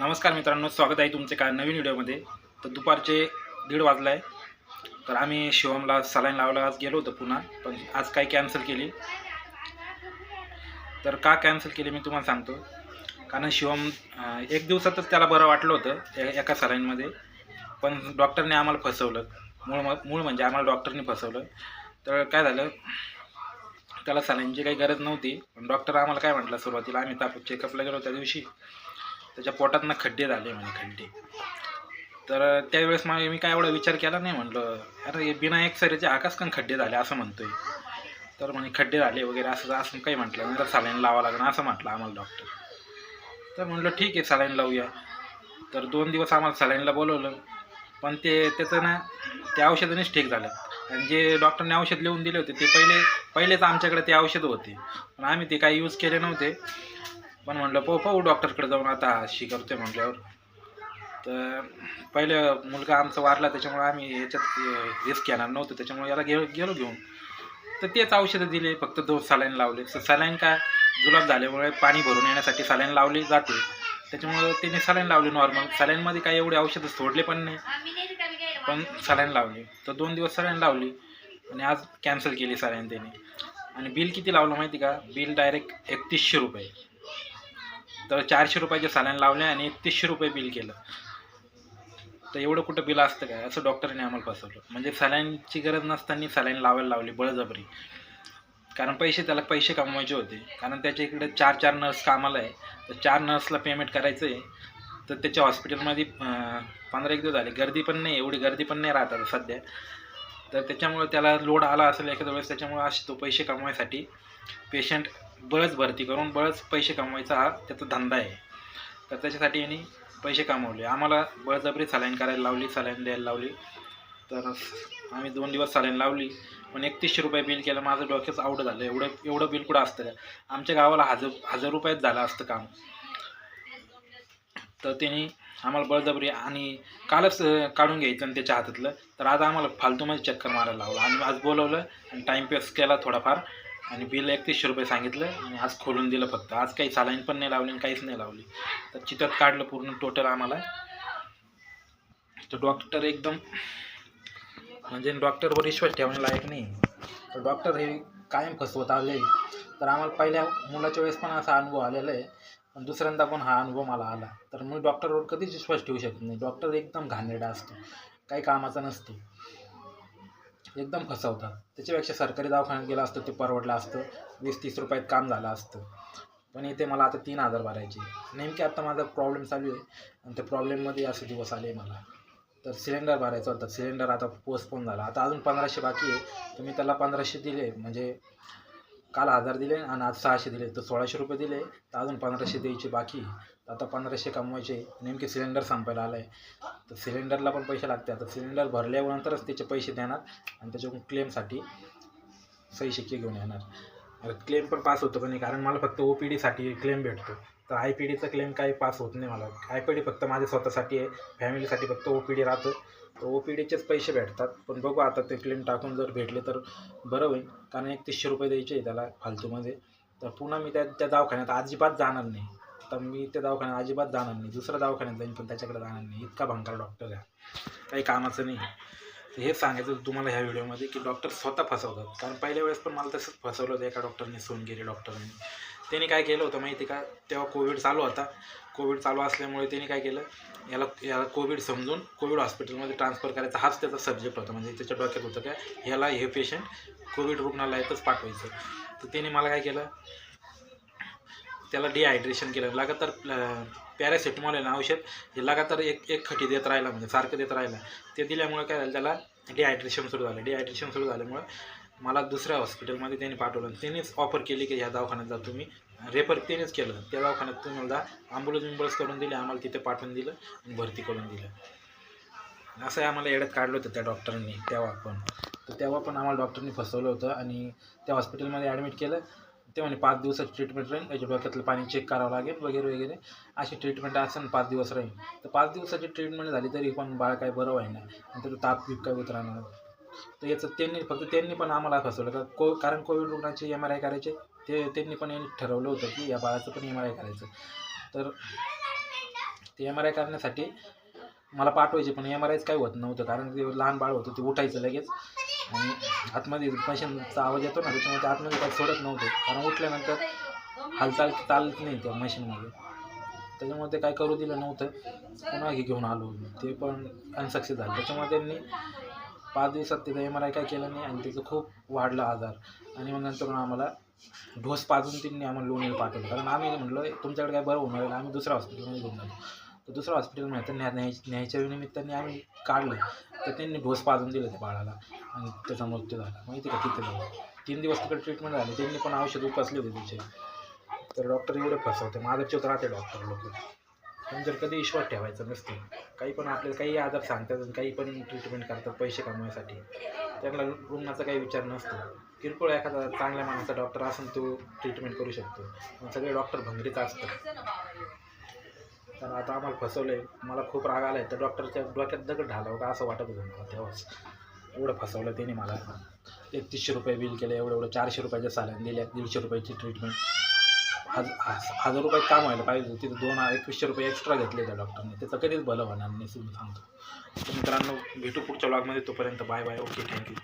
नमस्कार मित्रांनो स्वागत आहे तुमचे का नवीन व्हिडिओमध्ये. तर दुपारचे दीड वाजला आहे तर आम्ही शिवमला सलाईन लावायला आज गेलो होतो पुन्हा पण आज काय कॅन्सल केली? तर का कॅन्सल केली मी तुम्हाला सांगतो. कारण शिवम एक दिवसातच त्याला बरं वाटलं होतं एका सलाईनमध्ये. पण डॉक्टरने आम्हाला फसवलं. मूळ म- मूळ म्हणजे आम्हाला डॉक्टरने फसवलं. तर काय झालं त्याला सलाईनची काही गरज नव्हती. पण डॉक्टर आम्हाला काय म्हटलं सुरुवातीला आम्ही ताप चेकअपला गेलो त्या दिवशी. त्याच्या पोटातनं खड्डे झाले म्हणे खड्डे. तर त्यावेळेस मग मी काय एवढा विचार केला नाही म्हटलं अरे बिना एक्सरेचे आकाश पण खड्डे झाले असं म्हणतोय. तर म्हणे खड्डे झाले वगैरे असं असं काही म्हटलं तर सलाईन लावा लागणार असं म्हटलं आम्हाला डॉक्टर तर म्हटलं ठीक आहे सलाईन लावूया. तर दोन दिवस आम्हाला सलाईनला बोलवलं. पण ते त्याचं ना त्या औषधानेच ठीक झालं. आणि जे डॉक्टरने औषध लिहून दिले होते ते पहिले पहिलेच आमच्याकडे ते औषध होते. पण आम्ही ते काही यूज केले नव्हते. पण म्हटलं पाहू पाहू डॉक्टरकडे जाऊन आता शी करतोय म्हटल्यावर. तर पहिलं मुलगा आमचा वारला त्याच्यामुळे आम्ही याच्यात रिस्क येणार नव्हतं. त्याच्यामुळे याला गे गेलो घेऊन. तर तेच औषधं दिले फक्त दोन सलाईन लावले. तर सलाईन काय? जुलाब झाल्यामुळे पाणी भरून येण्यासाठी सलाईन लावली जाते. त्याच्यामुळे त्याने सलाईन लावली नॉर्मल सलाईनमध्ये काही एवढे औषधं सोडले पण नाही. पण सलाईन लावली. तर दोन दिवस सलाईन लावली. आणि आज कॅन्सल केली सलाईन त्याने आणि बिल किती लावलं माहिती का? बिल डायरेक्ट एकतीसशे रुपये. तर चारशे रुपयाचे सलाईन लावले आणि एकतीसशे रुपये बिल केलं. तर एवढं कुठं बिल असतं काय? असं डॉक्टरने आम्हाला फसवलं. म्हणजे सलाईनची गरज नसताना सलाईन लावायला लावली बळजबरी. कारण पैसे त्याला पैसे कमवायचे होते. कारण त्याच्या इकडे चार चार नर्स कामाला आहे. तर चार नर्सला पेमेंट करायचं आहे तर त्याच्या हॉस्पिटलमध्ये पंधरा एक दिवस झाले. गर्दी पण नाही एवढी गर्दी पण नाही राहत आता सध्या. तर त्याच्यामुळे त्याला लोड आला असेल एखाद्या वेळेस त्याच्यामुळे असे तो पैसे कमवायसाठी पेशंट बळच भरती करून बळच पैसे कमवायचा हा त्याचा धंदा आहे. तर त्याच्यासाठी यांनी पैसे कमवले. आम्हाला बळजबरी सलाईन करायला लावली सलाईन द्यायला लावली. तर आम्ही दोन दिवस सलाईन लावली. पण एकतीसशे रुपये बिल केलं माझं डोक्याचं आवडं झालं. एवढं एवढं बिल कुठं असतं? आमच्या गावाला हजार हजार रुपयात झालं असतं काम. तर त्यांनी आम्हाला बळजबरी आणि कालच काढून घ्यायचं आणि त्याच्या हातातलं. तर आज आम्हाला फालतूमध्ये चक्कर मारायला लावलं. आणि आज बोलवलं आणि टाईमपास केला थोडाफार. आणि बिल एकतीसशे रुपये सांगितलं आणि आज खोलून दिलं फक्त. आज काही चालाईन पण नाही लावली आणि काहीच नाही लावली. तर चितात काढलं पूर्ण टोटल आम्हाला. तर डॉक्टर एकदम म्हणजे डॉक्टरवर विश्वास ठेवण्यालायक नाही. तर डॉक्टर हे कायम फसवत आले. तर आम्हाला पहिल्या मुलाच्या वेळेस पण असा अनुभव आलेला आहे. पण दुसऱ्यांदा पण हा अनुभव मला आला. तर मी डॉक्टरवर कधीच विश्वास ठेवू शकत नाही. डॉक्टर एकदम घाणेरडा असतो. काही कामाचा नसतो. एकदम फसवतात. त्याच्यापेक्षा सरकारी दवाखान्यात गेलं असतं ते परवडलं असतं. वीस तीस रुपयात काम झालं असतं. पण इथे मला आता तीन हजार भरायचे. नेमके आता माझा प्रॉब्लेम चालू आहे. आणि त्या प्रॉब्लेममध्ये असे दिवस आले मला. तर सिलेंडर भरायचं होतं. सिलेंडर आता पोस्टपोन झाला. आता अजून पंधराशे बाकी आहे. तर मी त्याला पंधराशे दिले. म्हणजे काल हजार दिले आणि आज सहाशे दिले. तर सोळाशे रुपये दिले. तर अजून पंधराशे द्यायचे बाकी. आता पंधराशे कमवायचे. नेमके सिलेंडर संपायला आलं आहे तर सिलेंडरला पण पैसे लागते आता सिलेंडर भरल्यानंतरच त्याचे पैसे देणार आणि त्याच्याकडून क्लेमसाठी सही शिक्के घेऊन येणार. क्लेम पण पास होतो पण नाही कारण मला फक्त ओ पी डीसाठी क्लेम भेटतो. तर आय पी डीचा क्लेम काही पास होत नाही मला. आय पी डी फक्त माझ्या स्वतःसाठी आहे फॅमिलीसाठी फक्त ओ पी डी राहतो. तर ओ पी डीचेच पैसे भेटतात. पण बघू आता ते क्लेम टाकून जर भेटले तर बरं होईल. कारण एकतीसशे रुपये द्यायचे आहे त्याला फालतूमध्ये. तर पुन्हा मी त्या त्या दवाखान्यात अजिबात जाणार नाही. तर मी त्या दवाखान्यात अजिबात जाणार नाही. दुसऱ्या दवाखान्यात जाईन पण त्याच्याकडे जाणार नाही. इतका भंकार डॉक्टर आहे. काही कामाचं नाही. तर सांगायचं होतं तुम्हाला ह्या व्हिडिओमध्ये की डॉक्टर स्वतः फसवतात. कारण पहिल्या वेळेस पण मला तसंच फसवलं होतं एका डॉक्टरने सोनगिरी डॉक्टरने. त्यांनी काय केलं होतं माहिती का? तेव्हा कोविड चालू होता. कोविड चालू असल्यामुळे त्यांनी काय केलं? याला याला कोविड समजून कोविड हॉस्पिटलमध्ये ट्रान्सफर करायचा हाच त्याचा सब्जेक्ट होता. म्हणजे त्याच्या डोक्यात होतं का? ह्याला हे पेशंट कोविड रुग्णालयातच पाठवायचं. तर त्याने मला काय केलं? त्याला डिहायड्रेशन केलं. लगातार पॅरासिटमॉल आहे ना औषध हे लगातार एक एक खटी देत राहिला. म्हणजे सारखं देत राहिला. ते दिल्यामुळे काय झालं? त्याला डिहायड्रेशन सुरू झालं. डिहायड्रेशन सुरू झाल्यामुळे मला दुसऱ्या हॉस्पिटलमध्ये त्यांनी पाठवलं. त्यांनीच ऑफर केली की ह्या दवाखान्यात जा तुम्ही. रेफर त्यांनीच केलं. त्या दवाखान्यात तुम्ही मला ॲम्ब्युलन्स विम्बुलन्स करून दिली आम्हाला तिथे पाठवून दिलं आणि भरती करून दिलं. असं आम्हाला येड्यात काढलं होतं त्या डॉक्टरांनी तेव्हा पण. तर तेव्हा पण आम्हाला डॉक्टरनी फसवलं होतं आणि त्या हॉस्पिटलमध्ये ॲडमिट केलं. ते म्हणे पाच दिवसाची ट्रीटमेंट राहील त्याच्या डोक्यातलं पाणी चेक करावं लागेल वगैरे वगैरे. अशी ट्रीटमेंट असेल पाच दिवस राहील. तर पाच दिवसाची ट्रीटमेंट झाली तरी पण बाळ काय बरं व्हायना नंतर ताप बीप काय राहणार तर याचं त्यांनी फक्त त्यांनी पण आम्हाला फसवलं. का को कारण कोविड रुग्णाचे एम आर आय करायचे ते त्यांनी पण यांनी ठरवलं होतं की या बाळाचं पण एम आर आय करायचं. तर ते एम आर आय करण्यासाठी मला पाठवायचे पण एम आर आयच काही होत नव्हतं. कारण ते लहान बाळ होतं ते उठायचं लगेच. आणि आतमध्ये मशीनचा आवाज येतो ना त्याच्यामुळे ते आतमध्ये काही सोडत नव्हते. कारण उठल्यानंतर हालचाल चालत नाही त्या मशीनमध्ये. त्याच्यामुळे ते काय करू दिलं नव्हतं. पुन्हा हे घेऊन आलो. ते पण अनसक्सेस झालं. त्याच्यामुळे त्यांनी पाच दिवसात तिथं एम आर आय काय केलं नाही आणि त्याचं खूप वाढला आजार. आणि मग नंतर आम्हाला ढोस पाजून त्यांनी आम्हाला लोणीला पाठवलं. कारण आम्ही म्हटलं तुमच्याकडे काय बरं होणार आहे? आम्ही दुसऱ्या हॉस्पिटलमध्ये घेऊन जातो तर दुसऱ्या हॉस्पिटलमध्ये तर न्या न्याय न्यायच्या निमित्ताने आम्ही काढलं. तर त्यांनी ढोस पाजून दिलं त्या बाळाला. आणि त्याचा मृत्यू झाला. माहिती का तिथे जाऊन? तीन दिवस तिकडे ट्रीटमेंट झाली. त्यांनी पण औषध उपसले होते तिचे तर डॉक्टर एवढे फसवते. माझं चोत राहते डॉक्टर लोक. त्यांच्यावर कधी विश्वास ठेवायचा नसते. काही पण आपल्याला काही आजार सांगतात आणि काही पण ट्रीटमेंट करतात पैसे कमवायसाठी. त्यांना रुग्णाचा काही विचार नसतो. किरकोळ एखादा चांगल्या माणसाचा डॉक्टर असून तो ट्रीटमेंट करू शकतो. पण सगळे डॉक्टर भंगरीच असतात. तर आता आम्हाला फसवलं आहे मला खूप राग आला आहे तर डॉक्टरच्या डोक्यात दगड ढालावं का असं वाटत होतं मला तेव्हाच. एवढं फसवलं त्याने मला. एकतीसशे रुपये बिल केलं एवढं एवढं चारशे रुपयाच्या साल्यान दिल्या दीडशे रुपयाची ट्रीटमेंट हज हजार रुपयात काम व्हायला पाहिजे होतं. तिथं दोन एकवीसशे रुपये एक्स्ट्रा घेतले त्या डॉक्टरने त्याचं कधीच भलं होणार नाही मी सांगतो. मित्रांनो भेटू पुढच्या ब्लॉगमध्ये तोपर्यंत बाय बाय ओके थँक्यू